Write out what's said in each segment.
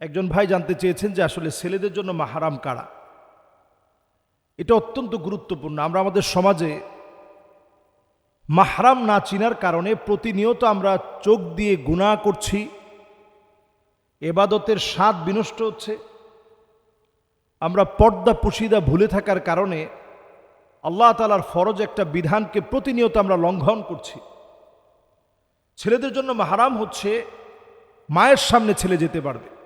একজন ভাই জানতে চেয়েছেন যে আসলে ছেলেদের জন্য মাহারাম কারা। এটা অত্যন্ত গুরুত্বপূর্ণ। আমরা আমাদের সমাজে মাহরাম না চিনার কারণে প্রতিনিয়ত আমরা চোখ দিয়ে গুণা করছি, এবাদতের স্বাদ বিনষ্ট হচ্ছে, আমরা পর্দা পুশিদা ভুলে থাকার কারণে আল্লাহ তালার ফরজ একটা বিধানকে প্রতিনিয়ত আমরা লঙ্ঘন করছি। ছেলেদের জন্য মাহারাম হচ্ছে মায়ের সামনে ছেলে যেতে পারবে।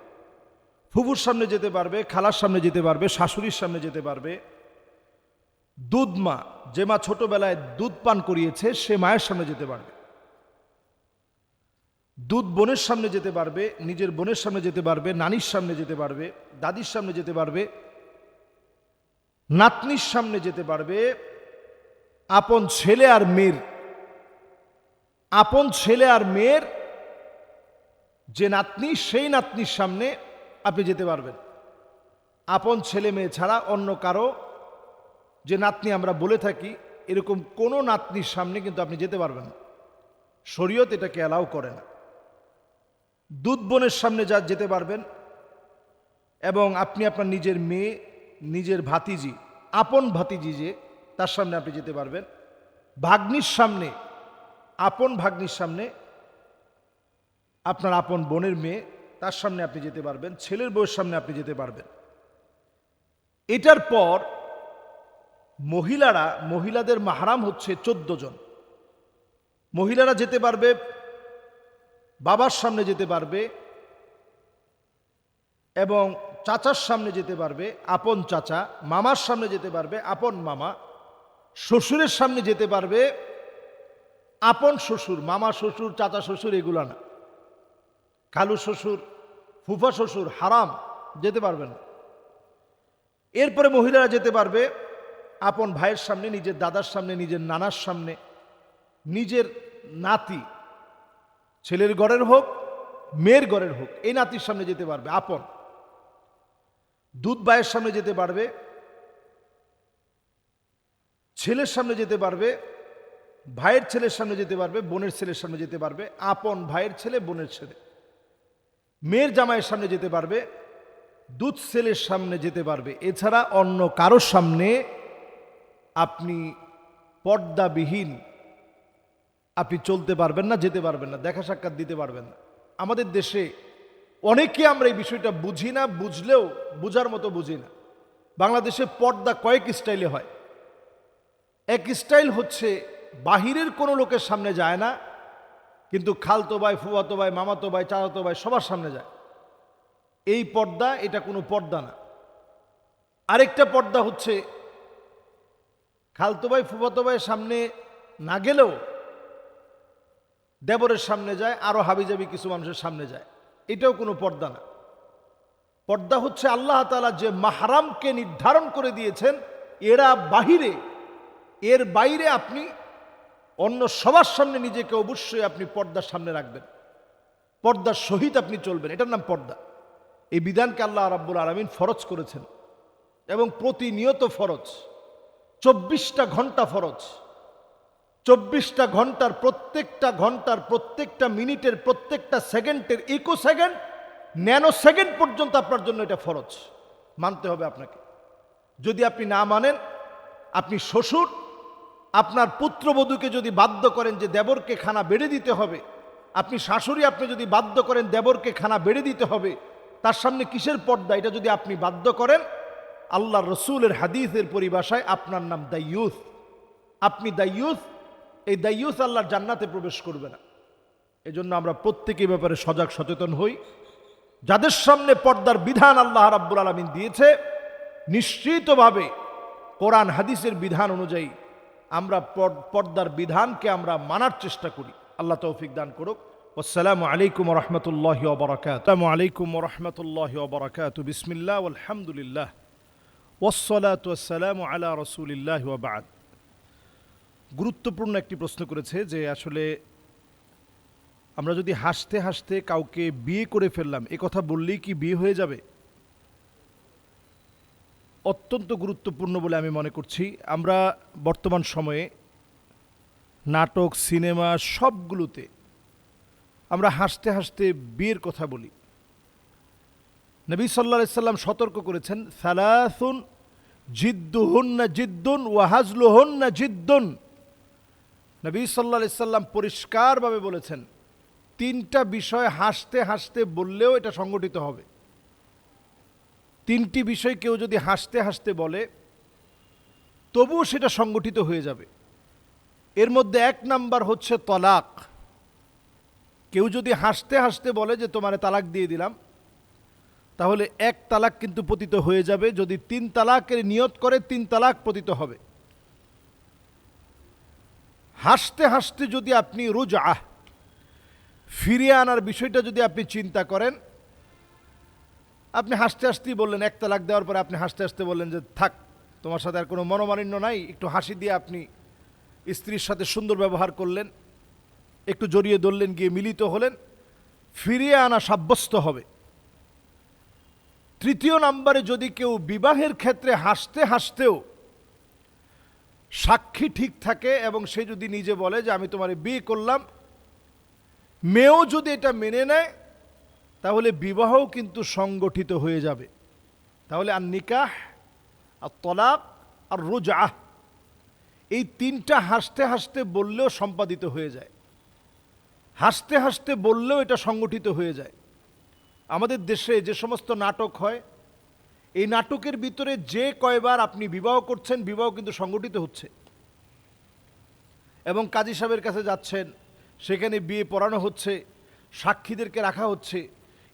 ফুফুর সামনে যেতে পারবে, খালার সামনে যেতে পারবে, শাশুড়ির সামনে যেতে পারবে। দুধ মা, যে মা ছোটবেলায় দুধ পান করিয়েছে, সে মায়ের সামনে যেতে পারবে। দুধ বোনের সামনে যেতে পারবে, নিজের বোনের সামনে যেতে পারবে, নানির সামনে যেতে পারবে, দাদির সামনে যেতে পারবে, নাতনির সামনে যেতে পারবে, আপন ছেলে আর মেয়ের। আপন ছেলে আর মেয়ের, যে নাতনি, সেই নাতনির সামনে আপনি যেতে পারবেন। আপন ছেলে মেয়ে ছাড়া অন্য কারও যে নাতনি আমরা বলে থাকি, এরকম কোনো নাতনির সামনে কিন্তু আপনি যেতে পারবেন না। শরীয়ত এটাকে অ্যালাউ করে না। দুধ বোনের সামনে যা যেতে পারবেন এবং আপনি আপনার নিজের মেয়ে, নিজের ভাতিজি, আপন ভাতিজি যে, তার সামনে আপনি যেতে পারবেন। ভাগ্নির সামনে, আপন ভাগ্নির সামনে আপনার আপন বোনের মেয়ে তার সামনে আপনি যেতে পারবেন, ছেলের বউয়ের সামনে আপনি যেতে পারবেন। এটার পর মহিলারা, মহিলাদের মাহারাম হচ্ছে চোদ্দ জন। মহিলারা যেতে পারবে, বাবার সামনে যেতে পারবে এবং চাচার সামনে যেতে পারবে, আপন চাচা, মামার সামনে যেতে পারবে, আপন মামা, শ্বশুরের সামনে যেতে পারবে, আপন শ্বশুর, মামা শ্বশুর, চাচা শ্বশুর, এগুলো না। খালু শ্বশুর ফুফা শ্বশুর, হারাম, যেতে পারবে না। এরপরে মহিলারা যেতে পারবে আপন ভাইয়ের সামনে, নিজের দাদার সামনে, নিজের নানার সামনে, নিজের নাতি, ছেলের ঘরের হোক, মেয়ের ঘরের হোক, এই নাতির সামনে যেতে পারবে, আপন। দুধ ভাইয়ের সামনে যেতে পারবে, ছেলের সামনে যেতে পারবে, ভাইয়ের ছেলের সামনে যেতে পারবে, বোনের ছেলের সামনে যেতে পারবে, আপন ভাইয়ের ছেলে, বোনের ছেলে। মেয়ের জামাইয়ের সামনে যেতে পারবে, দুধ ছেলের সামনে যেতে পারবে। এছাড়া অন্য কারোর সামনে আপনি পর্দাবিহীন আপনি চলতে পারবেন না, যেতে পারবেন না, দেখা সাক্ষাৎ দিতে পারবেন না। আমাদের দেশে অনেকে আমরা এই বিষয়টা বুঝি না, বুঝলেও, বুঝার মতো বুঝি না। বাংলাদেশে পর্দা কয়েক স্টাইলে হয়। এক স্টাইল হচ্ছে, বাহিরের কোনো লোকের সামনে যায় না কিন্তু খালতো ভাই, ফুয়াতো ভাই, মামাতো ভাই, চাচাতো ভাই সবার সামনে যায়। এই পর্দা, এটা কোনো পর্দা না। আরেকটা পর্দা হচ্ছে, খালতো ভাই ফুফাতো ভাইয়ের সামনে না গেলেও দেবরের সামনে যায়, আরও হাবিজাবি কিছু মানুষের সামনে যায়। এটাও কোনো পর্দা না। পর্দা হচ্ছে আল্লাহ তালা যে মাহারামকে নির্ধারণ করে দিয়েছেন, এরা বাহিরে, এর বাইরে আপনি অন্য সবার সামনে নিজেকে অবশ্যই আপনি পর্দার সামনে রাখবেন। পর্দার সহিত আপনি চলবেন। এটার নাম পর্দা। এই বিধানকে আল্লাহ রাব্বুল আলমিন ফরজ করেছেন এবং প্রতিনিয়ত ফরজ। চব্বিশটা ঘণ্টা ফরজ। চব্বিশটা ঘণ্টার প্রত্যেকটা ঘণ্টার প্রত্যেকটা মিনিটের প্রত্যেকটা সেকেন্ডের ইকো সেকেন্ড ন্যানো সেকেন্ড পর্যন্ত আপনার জন্য এটা ফরজ। মানতে হবে আপনাকে। যদি আপনি না মানেন, আপনি শ্বশুর আপনার পুত্রবধূকে যদি বাধ্য করেন যে দেবরকে খানা বেড়ে দিতে হবে, আপনি শাশুড়ি আপনি যদি বাধ্য করেন দেবরকে খানা বেড়ে দিতে হবে, তার সামনে কিসের পর্দা? এটা যদি আপনি বাধ্য করেন আল্লাহ রসুলের হাদিসের পরিভাষায় আপনার নাম দাইয়ুস। আপনি দাইয়ুস, এই দাইয়ুস আল্লাহর জান্নাতে প্রবেশ করবে না। এজন্য আমরা প্রত্যেকে ব্যাপারে সজাগ সচেতন হই। যাদের সামনে পর্দার বিধান আল্লাহ রাব্বুল আলমিন দিয়েছে, নিশ্চিতভাবে কোরআন, হাদিসের বিধান অনুযায়ী আমরা পর্দার বিধানকে আমরা মানার চেষ্টা করি। আল্লাহ তৌফিক দান করুক। আসসালামু আলাইকুম রহমতুল্লাহ ওবরাকাত। আসসালামু আলাইকুম রহমতুল্লাহ ওবরাকাত। বিসমিল্লাহ আলহামদুলিল্লাহ ওসলাত ওয়াসালাম আলা রসুলিল্লাহ ওবাদ গুরুত্বপূর্ণ একটি প্রশ্ন করেছে যে আসলে আমরা যদি হাসতে হাসতে কাউকে বিয়ে করে ফেললাম, এ কথা বললেই কি বিয়ে হয়ে যাবে? অত্যন্ত গুরুত্বপূর্ণ বলে আমি মনে করছি। আমরা বর্তমান সময়ে নাটক, সিনেমা সবগুলোতে আমরা হাসতে হাসতে বিয়ের কথা বলি। নবী সাল্লা সাল্লাম সতর্ক করেছেন, সালাসুন জিদ্দুহুন্না জিদ্দুন ওয়াহাজলু হন না জিদ্দুন। নবী সাল্লা সাল্লাম পরিষ্কারভাবে বলেছেন, তিনটা বিষয় হাসতে হাসতে বললেও এটা সংগঠিত হবে। তিনটি বিষয় কেউ যদি হাসতে হাসতে বলে, তবুও সেটা সংগঠিত হয়ে যাবে। এর মধ্যে এক নাম্বার হচ্ছে তলাক। কেউ যদি হাসতে হাসতে বলে যে, তোমারে তালাক দিয়ে দিলাম, তাহলে এক তালাক কিন্তু পতিত হয়ে যাবে। যদি তিন তালাকের নিয়ত করে, তিন তালাক পতিত হবে। হাসতে হাসতে যদি আপনি রুজ আহ ফিরিয়ে আনার বিষয়টা যদি আপনি চিন্তা করেন আপনি হাসতে হাসতেই বললেন, এক তালাক দেওয়ার পরে আপনি হাসতে হাসতে বললেন যে, থাক, তোমার সাথে আর কোনো মনোমালিন্য নাই। একটু হাসি দিয়ে আপনি স্ত্রীর সাথে সুন্দর ব্যবহার করলেন, একটু জড়িয়ে ধরলেন, গিয়ে মিলিত হলেন, ফিরিয়ে আনা সাব্যস্ত হবে। তৃতীয় নাম্বারে যদি কেউ বিবাহের ক্ষেত্রে হাসতে হাসতেও সাক্ষী ঠিক থাকে এবং সে যদি নিজে বলে যে, আমি তোমার বিয়ে করলাম। মেয়েও যদি এটা মেনে নেয় তাহলে বিবাহও কিন্তু সংগঠিত হয়ে যাবে। তাহলে আর নিকাহ আর তলাক, আর রোজাহ এই তিনটা হাসতে হাসতে বললেও সম্পাদিত হয়ে যায়। হাসতে হাসতে বললেও এটা সংগঠিত হয়ে যায়। আমাদের দেশে যে সমস্ত নাটক হয়, এই নাটকের ভিতরে যে কয়বার আপনি বিবাহ করছেন, বিবাহ কিন্তু সংগঠিত হচ্ছে। এবং কাজী সাহেবের কাছে যাচ্ছেন, সেখানে বিয়ে পড়ানো হচ্ছে, সাক্ষীদেরকে রাখা হচ্ছে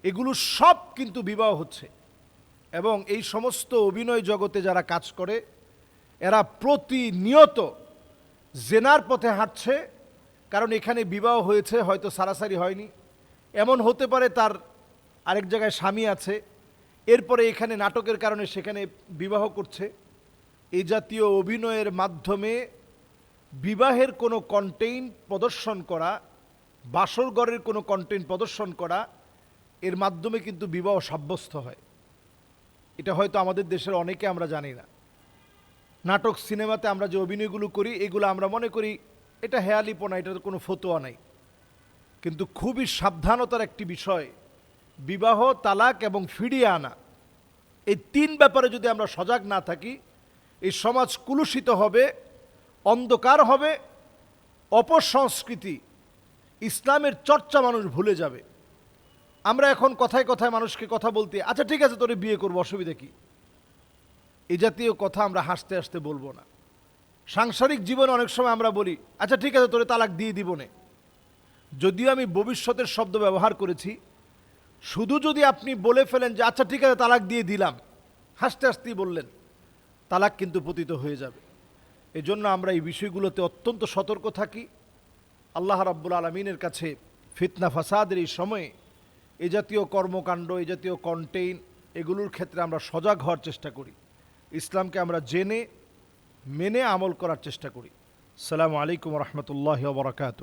এগুলো সব কিন্তু বিবাহ হচ্ছে। এবং এই সমস্ত অভিনয় জগতে যারা কাজ করে, এরা প্রতিনিয়ত জেনার পথে হাঁটছে, কারণ এখানে বিবাহ হয়েছে, হয়তো সারাসারি হয়নি। এমন হতে পারে তার আরেক জায়গায় স্বামী আছে, এরপরে এখানে নাটকের কারণে সেখানে বিবাহ করছে। এই জাতীয় অভিনয়ের মাধ্যমে বিবাহের কোনো কন্টেইন প্রদর্শন করা বাসরগড়ের কোনো কন্টেন্ট প্রদর্শন করা এর মাধ্যমে কিন্তু বিবাহ সাব্যস্ত হয়। এটা হয়তো আমাদের দেশের অনেকে আমরা জানি না। নাটক, সিনেমাতে আমরা যে অভিনয়গুলো করি, এগুলো আমরা মনে করি এটা হেয়ালিপনা, এটার কোনো ফতোয়া নাই। কিন্তু খুবই সাবধানতার একটি বিষয়, বিবাহ, তালাক এবং ফিরিয়ে আনা। এই তিন ব্যাপারে যদি আমরা সজাগ না থাকি, এই সমাজ কুলুষিত হবে, অন্ধকার হবে, অপসংস্কৃতি, ইসলামের চর্চা মানুষ ভুলে যাবে। আমরা এখন কথায় কথায় মানুষকে কথা বলতে আচ্ছা ঠিক আছে, তোরে বিয়ে করব, অসুবিধা কি? এ জাতীয় কথা আমরা হাসতে হাসতে বলব না। সাংসারিক জীবনে অনেক সময় আমরা বলি আচ্ছা ঠিক আছে, তোরে তালাক দিয়ে দিব নে। যদিও আমি ভবিষ্যতের শব্দ ব্যবহার করেছি, শুধু যদি আপনি বলে ফেলেন যে আচ্ছা ঠিক আছে, তালাক দিয়ে দিলাম। হাসতে হাসতেই বললেন, তালাক কিন্তু পতিত হয়ে যাবে। এজন্য আমরা এই বিষয়গুলোতে অত্যন্ত সতর্ক থাকি। আল্লাহ রাব্বুল আলমিনের কাছে ফিতনা, ফাসাদের এই সময়ে এ জাতীয় কর্মকাণ্ড, এ জাতীয় কন্টেইন এগুলোর ক্ষেত্রে আমরা সজাগ হওয়ার চেষ্টা করি। ইসলামকে আমরা জেনে, মেনে আমল করার চেষ্টা করি। সালামু আলাইকুম রহমতুল্লাহ বরকাত